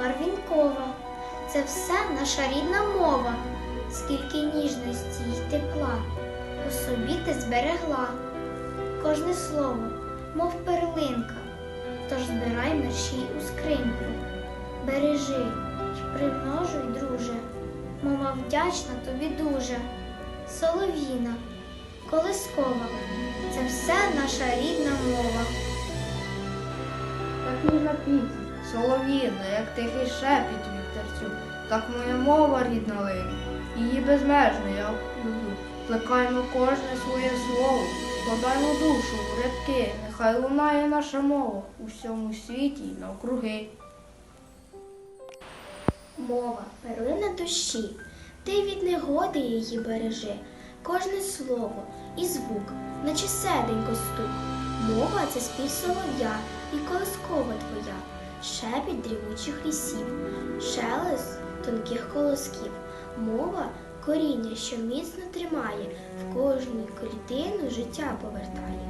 барвінкова. Це все наша рідна мова, скільки ніжності й тепла у собі ти зберегла. Кожне слово, мов перлинка, тож збирай мерщій у скриньку. Бережи й примножуй, друже, мова вдячна тобі дуже. Солов'їна, колискова, це все наша рідна мова. Так ніжна піснь, солов'їна, як тихий шепіт вітерцю, так моя мова рідна лине, її безмежно я люблю. Плекаймо кожне своє слово, складаймо душу в рядки, нехай лунає наша мова у всьому світі й навкруги. Мова, перлина душі, ти від негоди її бережи, кожне слово і звук, наче серденько стук. Мова це спів солов'я і колискова твоя, шепіт дрімучих лісів, шелест тонких колосків. Мова коріння, що міцно тримає, в кожну клітину життя повертає.